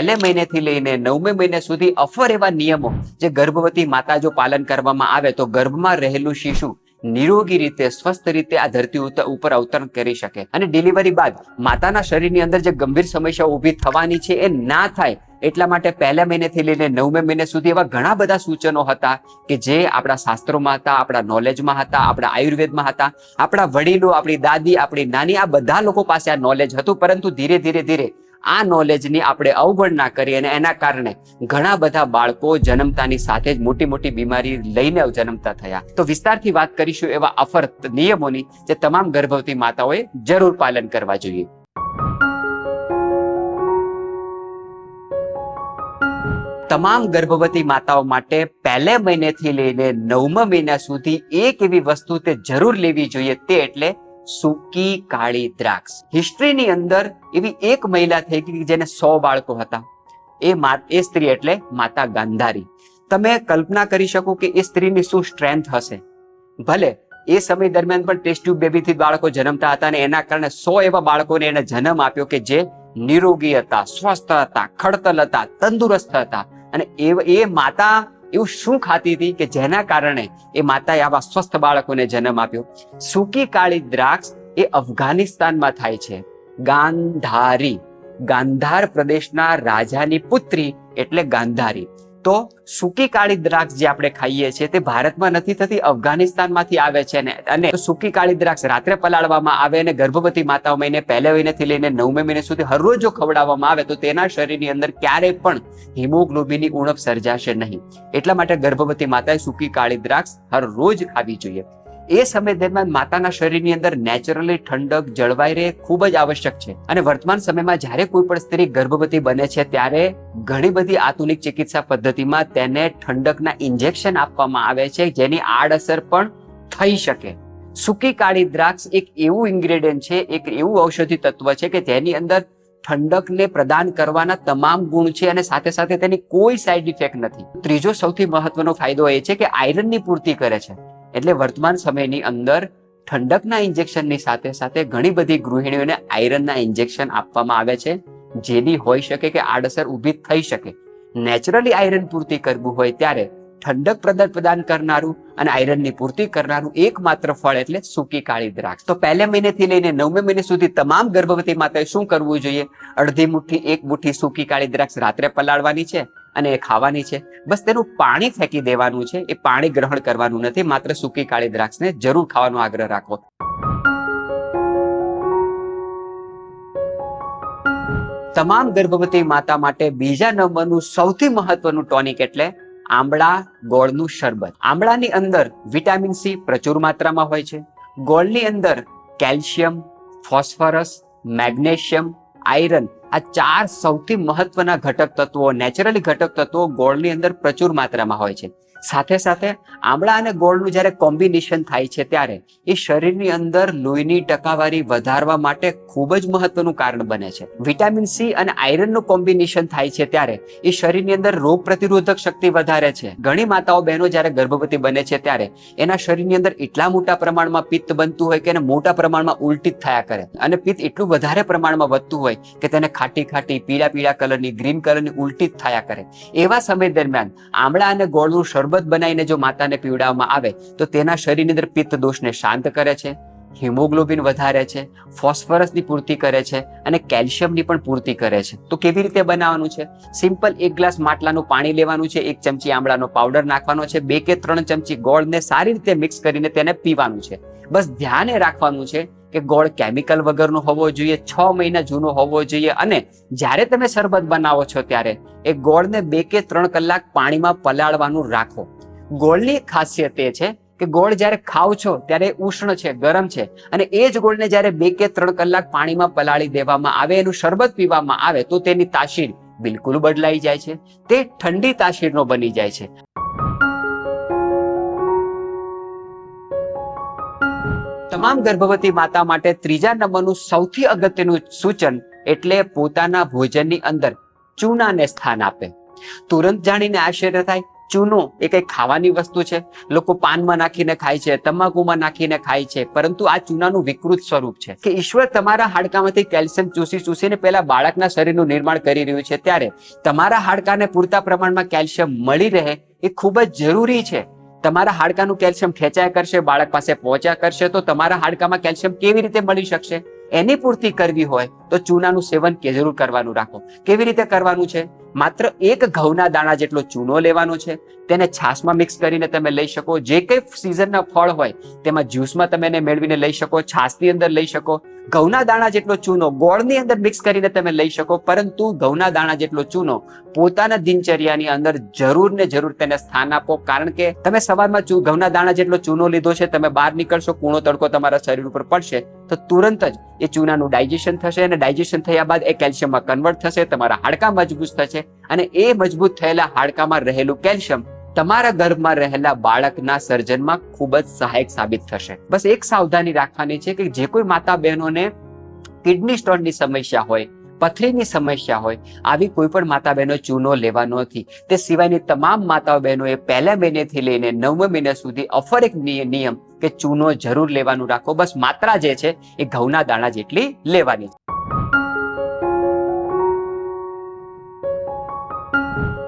પહેલે મહિનેથી લઈને નવમે મહિને સુધી અફર એવા નિયમો જે ગર્ભવતી માતા જો પાલન કરવામાં આવે તો ગર્ભમાં રહેલું શિશુ નિરોગી રીતે, સ્વસ્થ રીતે આ ધરતી ઉપર અવતરણ કરી શકે. અને ડિલિવરી બાદ માતાના શરીરની અંદર જે ગંભીર સમસ્યા ઊભી થવાની છે એ ના થાય એટલા માટે પહેલા મહિનેથી લઈને નવમે મહિને સુધી એવા ઘણા બધા સૂચનો હતા કે જે આપણા શાસ્ત્રોમાં હતા, આપણા નોલેજમાં હતા, આપણા આયુર્વેદમાં હતા, આપણા વડીલો, આપણી દાદી, આપણી નાની આ બધા લોકો પાસે આ નોલેજ હતું. પરંતુ ધીરે ધીરે ધીરે આ નોલેજની આપણે અવગણના કરી અને એના કારણે ઘણા બધા બાળકો જન્મતાની સાથે જ મોટી મોટી બીમારી લઈને જન્મતા થયા. તો વિસ્તારથી વાત કરીશું એવા અફર નિયમોની જે તમામ ગર્ભવતી માતાઓએ જરૂર પાલન કરવા જોઈએ. તમામ ગર્ભવતી માતાઓ માટે પહેલે મહિનેથી લઈને નવમા મહિના સુધી એક એવી વસ્તુ તે જરૂર લેવી જોઈએ તે એટલે સૂકી કાળી દ્રાક્ષ. હિસ્ટ્રીની અંદર એવી એક મહિલા થઈ ગઈ જેને સો બાળકો હતા. એ એ સ્ત્રી એટલે માતા ગાંધારી. તમે કલ્પના કરી શકો કે એ સ્ત્રીની શું સ્ટ્રેન્થ હશે. ભલે એ સમય દરમિયાન પણ ટેસ્ટ ટ્યુબ બેબીથી બાળકો જન્મતા હતા અને એના કારણે સો એવા બાળકોને એને જન્મ આપ્યો કે જે નિરોગી હતા, સ્વસ્થ હતા, ખડતલ હતા, તંદુરસ્ત હતા. અને એ એ માતા એવું શું ખાતી હતી કે જેના કારણે એ માતાએ આવા સ્વસ્થ બાળકોને જન્મ આપ્યો? સૂકી કાળી દ્રાક્ષ એ અફઘાનિસ્તાનમાં થાય છે. ગાંધારી. ગાંધાર પ્રદેશના રાજાની પુત્રી એટલે ગાંધારી. તો સૂકી કાળી દ્રાક્ષ જે આપણે ખાઈએ છીએ તે ભારતમાં નથી થતી, અફઘાનિસ્તાનમાંથી આવે છે ને. અને સૂકી કાળી દ્રાક્ષ રાત્રે પલાળવામાં આવે અને ગર્ભવતી માતાઓ મહિને પહેલે મહિનેથી લઈને નવમે મહિને સુધી હરરોજ જો ખવડાવવામાં આવે તો તેના શરીરની અંદર ક્યારેય પણ હિમોગ્લોબિનની ઉણપ સર્જાશે નહીં. એટલા માટે ગર્ભવતી માતાએ સૂકી કાળી દ્રાક્ષ હરરોજ ખાવી જોઈએ. એ સમય દરમિયાન માતાના શરીરની અંદર નેચરલી ઠંડક, જળવાઈ રહે, ખૂબ જ આવશ્યક છે. અને વર્તમાન સમયમાં જ્યારે કોઈ પણ સ્ત્રી ગર્ભવતી બને છે, ત્યારે ઘણી બધી આધુનિક ચિકિત્સા પદ્ધતિમાં તેને ઠંડકના ઇન્જેક્શન આપવામાં આવે છે, જેની આડઅસર પણ થઈ શકે. સૂકી કાળી દ્રાક્ષ એક એવું ઇન્ગ્રેડિયન્ટ છે, એક એવું ઔષધિ તત્વ છે કે જેની અંદર ઠંડકને પ્રદાન કરવાના તમામ ગુણ છે અને સાથે સાથે તેની કોઈ સાઈડ ઇફેક્ટ નથી. ત્રીજો સૌથી મહત્વનો ફાયદો એ છે કે આયરનની પૂર્તિ કરે છે. એટલે વર્તમાન સમયની અંદર ઠંડકના ઇન્જેક્શનની સાથે સાથે ઘણી બધી ગૃહિણીઓને આયરનના ઇન્જેક્શન આપવામાં આવે છે, જેની હોઈ શકે કે આડઅસર ઊભી થઈ શકે. નેચરલી આયરન પૂર્તિ કરવું હોય ત્યારે ઠંડક પ્રદાન પ્રદાન કરનારું અને આયરનની પૂર્તિ કરનારું એકમાત્ર ફળ એટલે સૂકી કાળી દ્રાક્ષ. તો પહેલે મહિનેથી લઈને નવમે મહિને સુધી તમામ ગર્ભવતી માતાએ શું કરવું જોઈએ? અડધી મુઠ્ઠી, એક મુઠ્ઠી સૂકી કાળી દ્રાક્ષ રાત્રે પલાળવાની છે અને એ ખાવાની છે. બસ તેનું પાણી ફેંકી દેવાનું છે. એ પાણી ગ્રહણ કરવાનું નથી. માત્ર સૂકી કાળી દ્રાક્ષને જરૂર ખાવાનો આગ્રહ રાખો. તમામ ગર્ભવતી માતા માટે બીજા નંબરનું સૌથી મહત્વનું ટોનિક એટલે આંબળા ગોળનું શરબત. આંબળાની અંદર વિટામિન સી પ્રચુર માત્રામાં હોય છે. ગોળની અંદર કેલ્શિયમ, ફોસ્ફરસ, મેગ્નેશિયમ, આયરન આ ચાર સૌથી મહત્વના ઘટક તત્વો નેચરલી ઘટક તત્વો ગોળની અંદર પ્રચુર માત્રામાં હોય છે. સાથે સાથે આંબળા અને ગોળનું જ્યારે કોમ્બિનેશન થાય છે ત્યારે એ શરીરની અંદર લોહીની ટકાવારી વધારવા માટે ખૂબ જ મહત્વનું કારણ બને છે. વિટામિન સી અને આયરનનું કોમ્બિનેશન થાય છે ત્યારે એ શરીરની અંદર રોગ પ્રતિરોધક શક્તિ વધારે છે. ઘણી માતાઓ બહેનો જ્યારે ગર્ભવતી બને છે ત્યારે એના શરીરની અંદર એટલા મોટા પ્રમાણમાં પિત્ત બનતું હોય કે એને મોટા પ્રમાણમાં ઉલટી થયા કરે. અને પિત્ત એટલું વધારે પ્રમાણમાં વધતું હોય કે તેને ખાટી ખાટી પીળા પીળા કલરની, ગ્રીન કલરની ઉલટી જ થયા કરે. એવા સમય દરમિયાન આમળા અને ગોળનું શરબત બનાવીને જો માતાને પીવડાવવામાં આવે, તો તેના શરીરની અંદર પિત્ત દોષને શાંત કરે છે, હિમોગ્લોબિન વધારે છે, ફોસ્ફરસની પૂર્તિ કરે છે અને કેલ્શિયમની પણ પૂર્તિ કરે છે. તો કેવી રીતે બનાવવાનું છે? સિમ્પલ એક ગ્લાસ માટલાનું પાણી લેવાનું છે, એક ચમચી આમળાનો પાવડર નાખવાનો છે, બે કે ત્રણ ચમચી ગોળને સારી રીતે મિક્સ કરીને તેને પીવાનું છે. બસ ધ્યાને રાખવાનું છે કે ગોળ કેમિકલ વગરનો હોવો જોઈએ, છ મહિના જૂનો હોવો જોઈએ. અને જ્યારે તમે શરબત બનાવો છો ત્યારે એ ગોળને બે કે ત્રણ કલાક પાણીમાં પલાળવાનું રાખો. ગોળની ખાસિયત એ છે કે ગોળ જ્યારે ખાવ છો ત્યારે ઉષ્ણ છે, ગરમ છે. અને એ જ ગોળને જ્યારે બે કે ત્રણ કલાક પાણીમાં પલાળી દેવામાં આવે, એનું શરબત પીવામાં આવે, તો તેની તાસીર બિલકુલ બદલાઈ જાય છે. તે ઠંડી તાસીરનો બની જાય છે. તમામ ગર્ભવતી માતા માટે ત્રીજા નંબરનું સૌથી અગત્યનું સૂચન એટલે પોતાના ભોજનની અંદર ચૂનાને સ્થાન આપે. તુરંત જાણીને આશ્ચર્ય થાય, ચૂનો એ કઈ ખાવાની વસ્તુ છે? લોકો પાનમાં નાખીને ખાય છે, તમાકુમાં નાખીને ખાય છે, પરંતુ આ ચૂનાનું વિકૃત સ્વરૂપ છે કે ઈશ્વર તમારા હાડકામાંથી કેલ્શિયમ ચૂસી ચૂસીને પહેલા બાળકના શરીરનું નિર્માણ કરી રહ્યું છે ત્યારે તમારા હાડકાને પૂરતા પ્રમાણમાં કેલ્શિયમ મળી રહે એ ખૂબ જ જરૂરી છે. તમારા હાડકાનું કેલ્શિયમ ખેંચાયા કરશે, બાળક પાસે પહોંચ્યા કરશે, તો તમારા હાડકામાં કેલ્શિયમ કેવી રીતે મળી શકશે? એની પૂર્તિ કરવી હોય તો ચૂનાનું સેવન કે જરૂર કરવાનું રાખો. કેવી રીતે કરવાનું છે? માત્ર એક ઘઉંના દાણા જેટલો ચૂનો લેવાનો છે, તેને છાશમાં મિક્સ કરીને તમે લઈ શકો. જે કંઈ સિઝનના ફળ હોય, તેમાં જ્યુસમાં તમે એને મેળવીને લઈ શકો, છાશની અંદર લઈ શકો. ઘઉંના દાણા જેટલો ચૂનો, ગોળની અંદર મિક્સ કરીને તમે લઈ શકો, પરંતુ ઘઉંના દાણા જેટલો ચૂનો, પોતાના દિનચર્યાની અંદર જરૂર ને જરૂર તેને સ્થાન આપો. કારણ કે તમે સવારમાં ચૂ- ઘઉંના દાણા જેટલો ચૂનો લીધો છે, તમે બહાર નીકળશો, કૂણો તડકો તમારા શરીર ઉપર પડશે, તો તુરંત જ એ ચૂનાનું ડાયજેશન થશે અને ડાયજેશન થયા બાદ એ કેલ્શિયમમાં કન્વર્ટ થશે, તમારા હાડકા મજબૂત થશે અને એ મજબૂત થયેલા હાડકામાં રહેલું કેલ્શિયમ તમારા ગર્ભમાં રહેલા બાળકના સર્જનમાં ખૂબ જ સહાયક સાબિત થશે. બસ એક સાવધાની રાખવાની છે કે જે કોઈ માતા બહેનોને કિડની સ્ટોનની સમસ્યા હોય, પથરીની સમસ્યા હોય, આવી કોઈ પણ માતા બહેનો ચૂનો લેવાનો નથી તે સિવાયની તમામ માતાઓ બહેનોએ પહેલા મહિનેથી લઈને નવમા મહિના સુધી અફર એક નિયમ કે ચૂનો જરૂર લેવાનું રાખો. બસ માત્રા જે છે એ ઘઉંના દાણા જેટલી લેવાની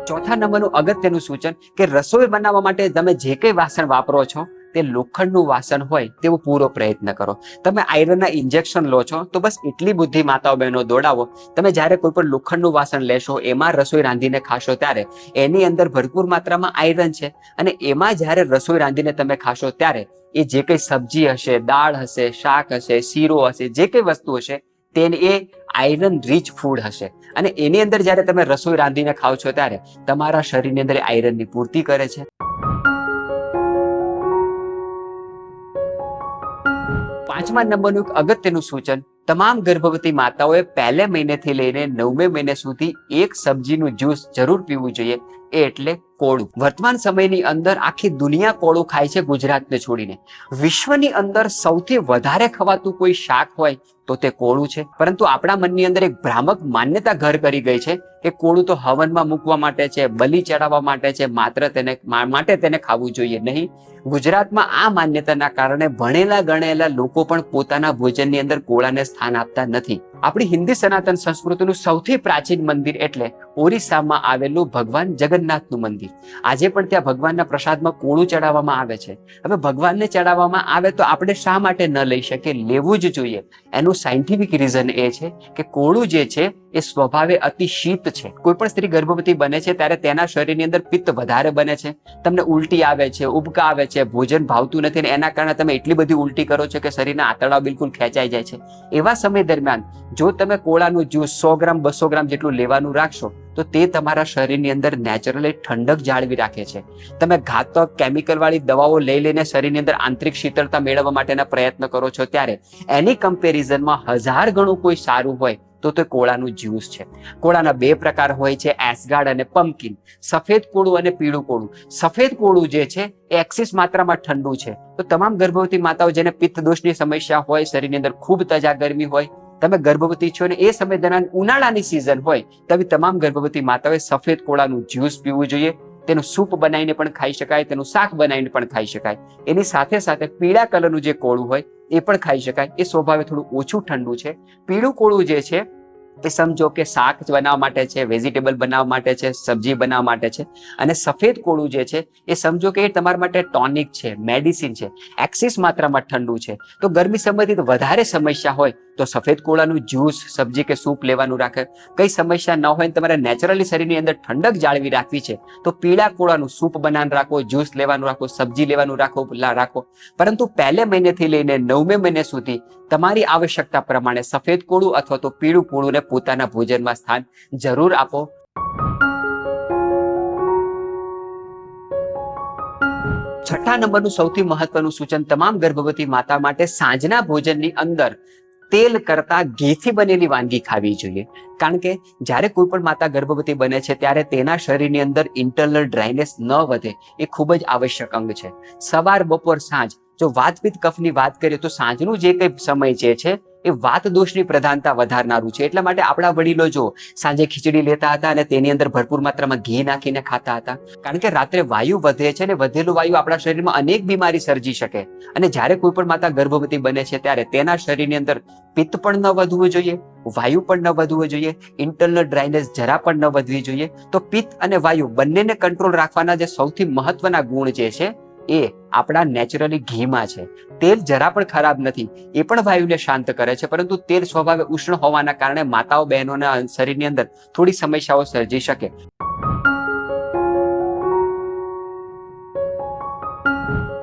ચોથા નંબરનું અગત્યનું સૂચન કે રસોઈ બનાવવા માટે તમે જે કંઈ વાસણ વાપરો છો, તે લોખંડનું વાસણ હોય તેવો પૂરો પ્રયત્ન કરો. તમે આયરનના ઇન્જેક્શન લો છો, તો બસ એટલી બુદ્ધિ માતાઓ બહેનો દોડાવો. તમે જ્યારે કોઈ પણ લોખંડનું વાસણ લેશો, એમાં રસોઈ રાંધીને ખાશો ત્યારે. એની અંદર ભરપૂર માત્રામાં આયરન છે અને એમાં જ્યારે રસોઈ રાંધીને તમે ખાશો ત્યારે, એ જે કંઈ સબ્જી હશે, દાળ હશે, શાક હશે, શીરો હશે, જે કંઈ વસ્તુ હશે, તેને એ આયરન રીચ ફૂડ હશે. અને એની અંદર જ્યારે તમે રસોઈ રાંધીને ખાઓ છો ત્યારે તમારા શરીરની અંદર આયરનની પૂર્તિ કરે છે. પાંચમા નંબરનું એક અગત્યનું સૂચન, તમામ ગર્ભવતી માતાઓએ પહેલે મહિનેથી લઈને નવમે મહિને સુધી એક સબ્જીનું જ્યુસ જરૂર પીવું જોઈએ એ એટલે કોળું. વર્તમાન સમયની અંદર આખી દુનિયા કોળું ખાય છે ગુજરાતને છોડીને. વિશ્વની અંદર સૌથી વધારે ખવાતું કોઈ શાક હોય તો તે કોળું છે. પરંતુ આપણા મનની અંદર એક ભ્રામક માન્યતા ઘર કરી ગઈ છે કે કોળું તો હવનમાં મૂકવા માટે છે, બલિ ચડાવવા માટે છે, માત્ર તેને માટે તેને ખાવું જોઈએ નહીં. ગુજરાતમાં આ માન્યતાના કારણે ભણેલા ગણેલા લોકો પણ પોતાના ભોજનની અંદર કોળાને સ્થાન આપતા નથી. આપણી હિન્દી સનાતન સંસ્કૃતિનું સૌથી પ્રાચીન મંદિર એટલે ઓરિસ્સામાં આવેલું ભગવાન જગન્નાથનું મંદિર. આજે પણ ત્યાં ભગવાનના પ્રસાદમાં કોળું ચડાવવામાં આવે છે. હવે ભગવાનને ચડાવવામાં આવે તો આપણે શા માટે ન લઈ શકીએ? લેવું જ જોઈએ. એનું સાયન્ટિફિક રીઝન એ છે કે કોળું જે છે એ સ્વભાવે અતિ શીત છે. કોઈ પણ સ્ત્રી ગર્ભવતી બને છે ત્યારે તેના શરીરની અંદર પિત્ત વધારે બને છે. તમને ઉલટી આવે છે, ઉબકા આવે છે, ભોજન ભાવતું નથી અને એના કારણે તમે એટલી બધી ઉલટી કરો છો કે શરીરના આંતરડાઓ બિલકુલ ખેંચાઈ જાય છે. એવા સમય દરમિયાન જો તમે કોળાનું જ્યુસ સો ગ્રામ, બસો ગ્રામ જેટલું લેવાનું રાખશો તો તે તમારા શરીરની અંદર નેચરલી ઠંડક જાળવી રાખે છે. તમે ઘાતક કેમિકલ વાળી દવાઓ લઈ લઈને શરીરની અંદર આંતરિક શીતળતા મેળવવા માટેના પ્રયત્ન કરો છો ત્યારે એની કમ્પેરિઝનમાં હજાર ગણું કોઈ સારું હોય તો તે કોળાનું જ્યુસ છે. કોળાના બે પ્રકાર હોય છે એસગાર્ડ અને પમ્પકિન સફેદ કોળું અને પીળું કોળું. સફેદ કોળું જે છે એ એક્સિસ માત્રામાં ઠંડુ છે. તો તમામ ગર્ભવતી માતાઓ જેને પિત્ત દોષની સમસ્યા હોય, શરીરની અંદર ખૂબ તજા ગરમી હોય તમે ગર્ભવતી છો ને એ સમય દરમિયાન ઉનાળાની સિઝન હોય, તવી તમામ ગર્ભવતી માતાઓએ સફેદ કોળાનું જ્યુસ પીવું જોઈએ. તેનું સૂપ બનાવીને પણ ખાઈ શકાય, તેનું શાક બનાવીને પણ ખાઈ શકાય. એની સાથે સાથે પીળા કલરનું જે કોળું હોય, એ પણ ખાઈ શકાય. એ સ્વભાવે થોડું ઓછું ઠંડુ છે. પીળું કોળું જે છે, એ સમજો કે શાક બનાવવા માટે છે વેજીટેબલ બનાવવા માટે છે, સબ્જી બનાવવા માટે છે. અને સફેદ કોળું જે છે, એ સમજો કે એ તમારા માટે ટોનિક છે મેડિસિન છે. એક્સિસ માત્રામાં ઠંડુ છે. તો ગરમી સંબંધિત વધારે સમસ્યા હોય તો સફેદ કોળાનું જ્યુસ, સબ્જી કે સૂપ લેવાનું રાખે. કઈ સમસ્યા ન હોય તમારે નેચરલી શરીરની અંદર ઠંડક જાળવી રાખવી છે, તો પીળા કોળાનું સૂપ બનાવીને રાખો, જ્યુસ લેવાનું રાખો, સબ્જી લેવાનું રાખો રાખો. પરંતુ પહેલે મહિનેથી લઈને નવમે મહિને સુધી તમારી આવશ્યકતા પ્રમાણે સફેદ કોળું અથવા તો પીળું કોળુંને પોતાના ભોજનમાં સ્થાન જરૂર આપો. છઠ્ઠા નંબરનું સૌથી મહત્વનું સૂચન તમામ ગર્ભવતી માતા માટે સાંજના ભોજનની અંદર તેલ કરતા ઘીથી બનેલી વાનગી ખાવી જોઈએ. કારણ કે જ્યારે કોઈ પણ માતા ગર્ભવતી બને છે, ત્યારે તેના શરીરની અંદર ઇન્ટરનલ ડ્રાયનેસ ન વધે એ ખૂબ જ આવશ્યક અંગ છે. સવાર બપોર સાંજ, જો વાતપીત કફની વાત કરીએ તો સાંજનું જે કંઈ સમય જે છે એ વાત દોષની પ્રધાનતા વધારનારું છે. એટલા માટે આપણા વડીલો જો સાંજે ખીચડી લેતા હતા અને તેની અંદર ભરપૂર માત્રામાં ઘી નાખીને ખાતા હતા. કારણ કે રાત્રે વાયુ વધે છે અને વધેલું વાયુ આપણા શરીરમાં અનેક બીમારી સર્જી શકે. અને જ્યારે કોઈ પણ માતા ગર્ભવતી બને છે ત્યારે તેના શરીરની અંદર પિત્ત પણ ન વધવું જોઈએ, વાયુ પણ ન વધવું જોઈએ ઇન્ટરનલ ડ્રાયનેસ જરા પણ ન વધવી જોઈએ. તો પિત્ત અને વાયુ બંનેને કંટ્રોલ રાખવાના જે સૌથી મહત્વના ગુણ જે છે એ આપણા નેચરલી ઘીમાં છે. તેલ જરા પણ ખરાબ નથી. એ પણ વાયુને શાંત કરે છે, પરંતુ તેલ સ્વભાવે ઉષ્ણ હોવાના કારણે માતાઓ, બહેનોના શરીરની અંદર થોડી સમસ્યાઓ સર્જી શકે.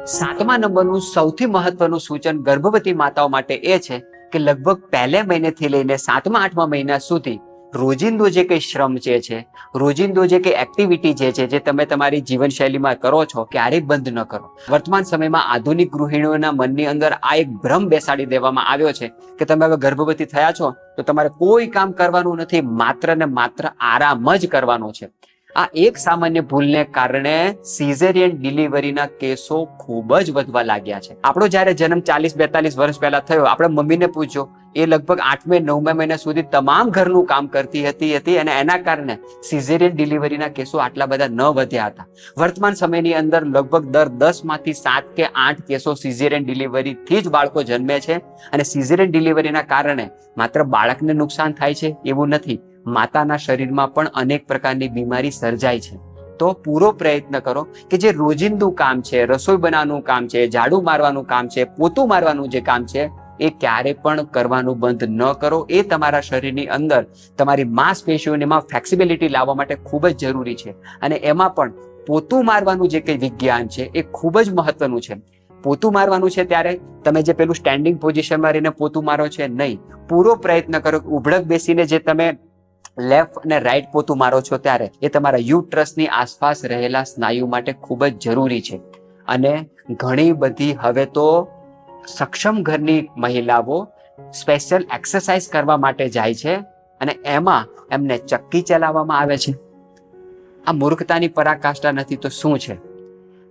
સાતમા નંબરનું સૌથી મહત્વનું સૂચન ગર્ભવતી માતાઓ માટે એ છે કે લગભગ પહેલે મહિનેથી લઈને સાતમા, આઠમા મહિના સુધી રોજિંદો જે કંઈ શ્રમ જે છે, રોજિંદો જે કંઈ એક્ટિવિટી જે છે, જે તમે તમારી જીવનશૈલીમાં કરો છો, ક્યારેય બંધ ન કરો. વર્તમાન સમયમાં આધુનિક ગૃહિણીઓના મનની અંદર આ એક ભ્રમ બેસાડી દેવામાં આવ્યો છે કે તમે હવે ગર્ભવતી થયા છો, તો તમારે કોઈ કામ કરવાનું નથી, માત્ર ને માત્ર આરામ જ કરવાનો છે. આ એક સામાન્ય ભૂલને કારણે સિઝેરિયન ડિલિવરીના કેસો ખૂબ જ વધવા લાગ્યા છે. આપણો જ્યારે જન્મ ચાલીસ બેતાલીસ વર્ષ પહેલા થયો, આપણે મમ્મીને પૂછજો એ લગભગ આઠમે નવમે મહિના સુધી તમામ ઘરનું કામ કરતી હતી હતી અને એના કારણે સિઝેરિયન ડિલિવરીના કેસો આટલા બધા ન વધ્યા હતા. વર્તમાન સમયની અંદર લગભગ દર દસમાંથી સાત કે આઠ કેસો સિઝેરિયન ડિલિવરીથી જ બાળકો જન્મે છે અને સિઝેરિયન ડિલિવરીના કારણે માત્ર બાળકને નુકસાન થાય છે એવું નથી, માતાના શરીરમાં પણ અનેક પ્રકારની બીમારી સર્જાય છે. તો પૂરો પ્રયત્ન કરો કે જે રોજિંદુ કામ છે, રસોઈ બનાવવાનું કામ છે, ઝાડુ મારવાનું કામ છે, પોતું મારવાનું જે કામ છે એ ક્યારે પણ કરવાનું બંધ ન કરો. એ તમારા શરીરની અંદર તમારી માંસપેશીઓમાં ફ્લેક્સિબિલિટી લાવવા માટે ખૂબ જ જરૂરી છે. અને એમાં પણ પોતું મારવાનું જે કંઈ વિજ્ઞાન છે એ ખૂબ જ મહત્વનું છે. પોતું મારવાનું છે ત્યારે તમે જે પેલું સ્ટેન્ડિંગ પોઝિશનમાં રહીને પોતું મારો છે નહીં. પૂરો પ્રયત્ન કરો ઉભડક બેસીને જે તમે લેફ્ટ અને રાઈટ પોતું મારો છો ત્યારે એ તમારા યુટ્રસની આસપાસ રહેલા સ્નાયુ માટે ખૂબ જ જરૂરી છે. અને ઘણી બધી હવે તો સક્ષમ ઘરની મહિલાઓ સ્પેશિયલ એક્સરસાઇઝ કરવા માટે જાય છે અને એમાં એમને ચક્કી ચલાવવામાં આવે છે. આ મૂર્ખતાની પરાકાષ્ઠા નથી તો શું છે?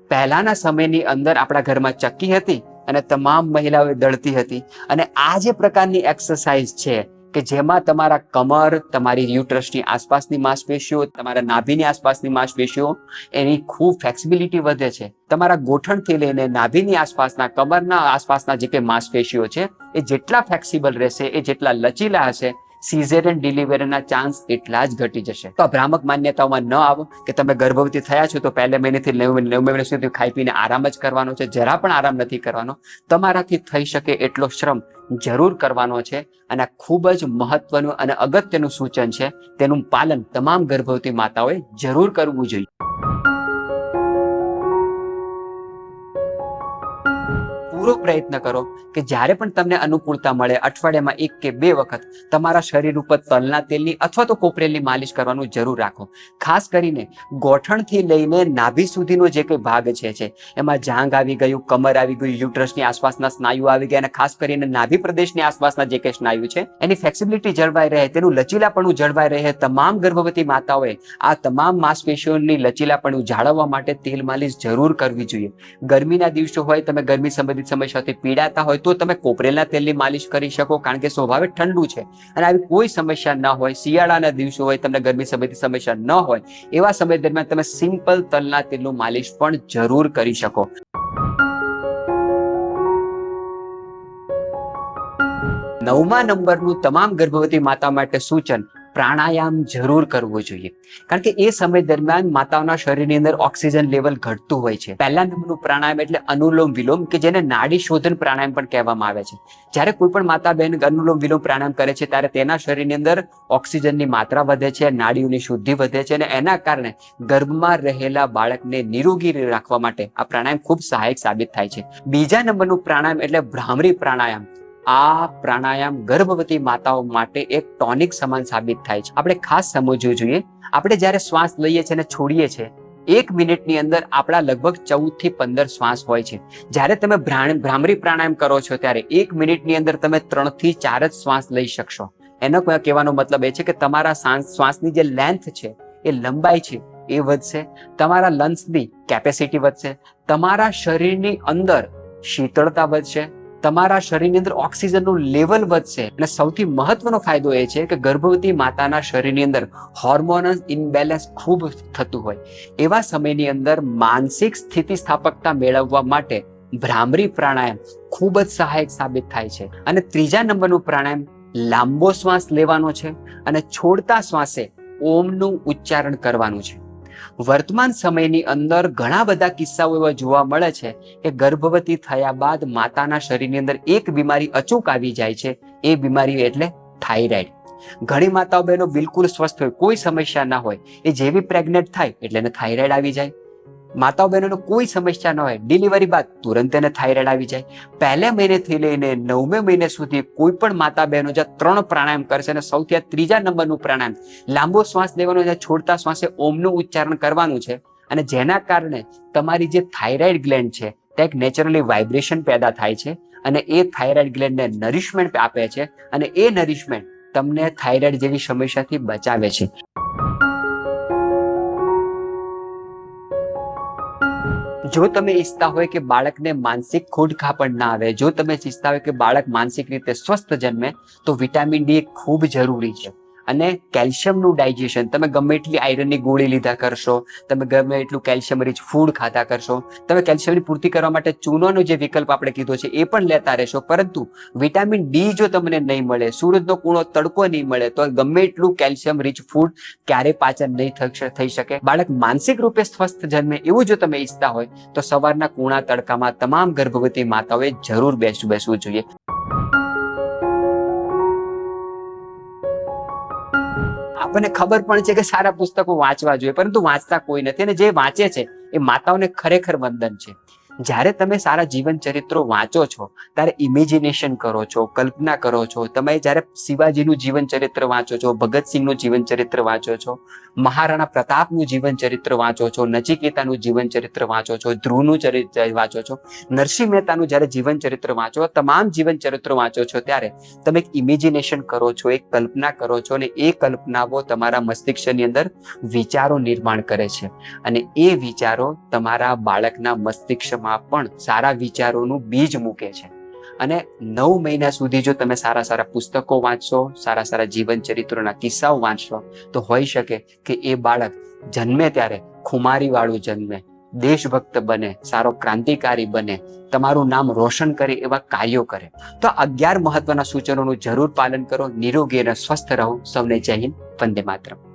પહેલાના સમયની અંદર આપણા ઘરમાં ચક્કી હતી અને તમામ મહિલાઓ દળતી હતી અને આ જે પ્રકારની એક્સરસાઇઝ છે કે જેમાં તમારા કમર, તમારી યુટ્રસની આસપાસની માંસપેશીઓ, તમારા નાભીની આસપાસની માંસપેશીઓ, એની ખૂબ ફ્લેક્સિબિલિટી વધે છે. તમારા ગોઠણથી લઈને નાભીની આસપાસના, કમરના આસપાસના જે કંઈ માંસપેશીઓ છે, એ જેટલા ફ્લેક્સિબલ રહેશે, એ જેટલા લચીલા હશે સિઝેરિયન ડિલિવરીના ચાન્સ એટલા જ ઘટી જશે. તો આ ભ્રામક માન્યતાઓમાં ન આવો કે તમે ગર્ભવતી થયા છો તો પહેલા મહિનેથી નવ મહિના સુધી ખાઈ પીને આરામ જ કરવાનો છે. જરા પણ આરામ નથી કરવાનો. તમારાથી થઈ શકે એટલો શ્રમ જરૂર કરવાનો છે અને ખૂબ જ મહત્વનું અને અગત્યનું સૂચન છે. તેનું પાલન તમામ ગર્ભવતી માતાઓએ જરૂર કરવું જોઈએ. પૂરો પ્રયત્ન કરો કે જ્યારે પણ તમને અનુકૂળતા મળે, અઠવાડિયામાં એક કે બે વખત તમારા શરીર ઉપર તલના તેલની અથવા તો કોપરેલની માલિશ કરવાનું જરૂર રાખો. ખાસ કરીને ગોઠણથી લઈને નાભી સુધીનો જે કંઈ ભાગ છે છે, એમાં જાંગ આવી ગયું, કમર આવી ગયું, યુટ્રસની આસપાસના સ્નાયુ આવી ગયા અને ખાસ કરીને નાભી પ્રદેશની આસપાસના જે કંઈ સ્નાયુ છે, એની ફ્લેક્સિબિલિટી જળવાઈ રહે, તેનું લચીલાપણું જળવાઈ રહે. તમામ ગર્ભવતી માતાઓએ આ તમામ માંસપેશીઓની લચીલાપણું જાળવવા માટે તેલ માલિશ જરૂર કરવી જોઈએ. ગરમીના દિવસો હોય, તમે ગરમી સંબંધિત સમસ્યાઓથી પીડાતા હોય તો તમે કોપરેલના તેલની માલિશ કરી શકો, કારણ કે સ્વભાવે ઠંડુ છે. અને આવી કોઈ સમસ્યા ન હોય, શિયાળાના દિવસો હોય, તમને ગરમી સંબંધિત સમસ્યા ન હોય, એવા સમય દરમિયાન તમે સિમ્પલ તલના તેલનું માલિશ પણ જરૂર કરી શકો. નવમા નંબરનું તમામ ગર્ભવતી માતા માટે સૂચન. પ્રાણાયામ જરૂર કરવો જોઈએ. કારણ કે એ સમય દરમિયાન માતાઓના શરીરની અંદર ઓક્સિજન લેવલ ઘટતું હોય છે. પહેલા નંબરનું પ્રાણાયામ એટલે અનુલોમ વિલોમ, કે જેને નાડી શોધન પ્રાણાયામ પણ કહેવામાં આવે છે. જ્યારે કોઈ પણ માતા બહેન અનુલોમ વિલોમ પ્રાણાયામ કરે છે, ત્યારે તેના શરીરની અંદર ઓક્સિજનની માત્રા વધે છે, નાડીઓની શુદ્ધિ વધે છે અને એના કારણે ગર્ભમાં રહેલા બાળકને નિરોગી રાખવા માટે આ પ્રાણાયામ ખૂબ સહાયક સાબિત થાય છે. બીજા નંબરનું પ્રાણાયામ એટલે ભ્રામરી પ્રાણાયામ. આ પ્રાણાયામ ગર્ભવતી માતાઓ માટે એક ટોનિક સમાન સાબિત થાય છે. આપણે ખાસ સમજવું જોઈએ. આપણે જ્યારે શ્વાસ લઈએ છીએ અને છોડીએ છીએ, એક મિનિટની અંદર આપણા લગભગ ચૌદથી પંદર શ્વાસ હોય છે. જ્યારે તમે ભ્રામરી પ્રાણાયામ કરો છો, ત્યારે એક મિનિટની અંદર તમે ત્રણથી ચાર જ શ્વાસ લઈ શકશો. એનો કહેવાનો મતલબ એ છે કે તમારા શ્વાસની જે લેન્થ છે, એ લંબાઈ છે, એ વધશે. તમારા લંગ્સની કેપેસિટી વધશે. તમારા શરીરની અંદર શીતળતા વધશે. તમારા શરીરની અંદર ઓક્સિજનનું લેવલ વધશે. અને સૌથી મહત્વનો ફાયદો એ છે કે ગર્ભવતી માતાના શરીરની અંદર હોર્મોનલ ઇનબેલેન્સ ખૂબ થતું હોય. એવા સમયની અંદર માનસિક સ્થિતિસ્થાપકતા મેળવવા માટે ભ્રામરી પ્રાણાયામ ખૂબ જ સહાયક સાબિત થાય છે. અને ત્રીજા નંબરનું પ્રાણાયામ લાંબો શ્વાસ લેવાનો છે અને છોડતા શ્વાસે ઓમનું ઉચ્ચારણ કરવાનું છે. વર્તમાન સમયની અંદર ઘણા બધા કિસ્સાઓ એવા જોવા મળે છે કે ગર્ભવતી થયા બાદ માતાના શરીરની અંદર એક બીમારી અચૂક આવી જાય છે. એ બીમારી એટલે થાઇરોઇડ. ઘણી માતાઓ બહેનો બિલકુલ સ્વસ્થ હોય, કોઈ સમસ્યા ના હોય. એ જેવી પ્રેગ્નેન્ટ થાય એટલે એને થાઇરોઇડ આવી જાય. માતાઓ બહેનોને કોઈ સમસ્યા ન હોય ડિલિવરી બાદ તુરંત એને થાઇરોઇડ આવી જાય. પહેલા મહિનેથી લઈને નવમે મહિને સુધી કોઈ પણ માતા બહેનો જે ત્રણ પ્રાણાયામ કરશે અને સૌથી આ ત્રીજા નંબરનું પ્રાણાયામ, લાંબો શ્વાસ લેવાનો છે, છોડતા શ્વાસે ઓમનું ઉચ્ચારણ કરવાનું છે અને જેના કારણે તમારી જે થાઇરોઇડ ગ્લેન્ડ છે તે એક નેચરલી વાઇબ્રેશન પેદા થાય છે અને એ થાઇરોઇડ ગ્લેન્ડને નરિશમેન્ટ આપે છે અને એ નરિશમેન્ટ તમને થાઇરોઇડ જેવી સમસ્યાથી બચાવે છે. જો તમે ઈચ્છતા હોય કે બાળકને માનસિક ખોડખા પણ ના આવે, જો તમે ઈચ્છતા હોય કે બાળક માનસિક રીતે સ્વસ્થ જન્મે, તો વિટામિન ડી ખૂબ જરૂરી છે. અને કેલ્શિયમનું ડાયજેશન. તમે ગમે એટલી આયરનની ગોળી લીધા કરશો, તમે ગમે એટલું કેલ્શિયમ રીચ ફૂડ ખાતા કરશો, તમે કેલ્શિયમની પૂર્તિ કરવા માટે ચૂનોનો જે વિકલ્પ આપણે કીધો છે એ પણ લેતા રહેશો. પરંતુ વિટામિન ડી જો તમને નહીં મળે, સૂરજનો કૂણો તડકો નહીં મળે, તો ગમે એટલું કેલ્શિયમ રીચ ફૂડ ક્યારે પાચન નહીં થઈ શકે. બાળક માનસિક રૂપે સ્વસ્થ જન્મે એવું જો તમે ઈચ્છતા હોય, તો સવારના કૂણા તડકામાં તમામ ગર્ભવતી માતાઓએ જરૂર બેસવું બેસવું જોઈએ. આપણને ખબર પણ છે કે સારા પુસ્તકો વાંચવા જોઈએ, પરંતુ વાંચતા કોઈ નથી. અને જે વાંચે છે, એ માતાઓને ખરેખર વંદન છે. જ્યારે તમે સારા જીવન ચરિત્રો વાંચો છો, ત્યારે ઇમેજિનેશન કરો છો, કલ્પના કરો છો, તમે જ્યારે શિવાજીનું જીવન ચરિત્ર વાંચો છો, ભગતસિંહનું જીવન ચરિત્ર વાંચો છો, મહારાણા પ્રતાપનું જીવન ચરિત્ર વાંચો છો, નચિકેતાનું જીવન ચરિત્ર વાંચો છો, ધ્રુવનું ચરિત્ર વાંચો છો, નરસિંહ મહેતાનું જ્યારે જીવન ચરિત્ર વાંચો, તમામ જીવન ચરિત્રો વાંચો છો, ત્યારે તમે એક ઇમેજિનેશન કરો છો, એક કલ્પના કરો છો અને એ કલ્પનાઓ તમારા મસ્તિષ્કની અંદર વિચારો નિર્માણ કરે છે. અને એ વિચારો તમારા બાળકના મસ્તિષ્કમાં પણ સારા વિચારોનું બીજ મૂકે છે. અને નવ મહિના સુધી જો તમે સારા સારા પુસ્તકો વાંચશો, સારા સારા જીવન ચરિત્રોના કિસ્સાઓ વાંચશો, તો હોઈ શકે કે એ બાળક જન્મે ત્યારે ખુમારી વાળું જન્મે, દેશભક્ત બને, સારો ક્રાંતિકારી બને, તમારું નામ રોશન કરે એવા કાર્યો કરે. તો અગિયાર મહત્વના સૂચનોનું જરૂર પાલન કરો, નિરોગી અને સ્વસ્થ રહો. સૌને જય હિન્દ, વંદે માતરમ.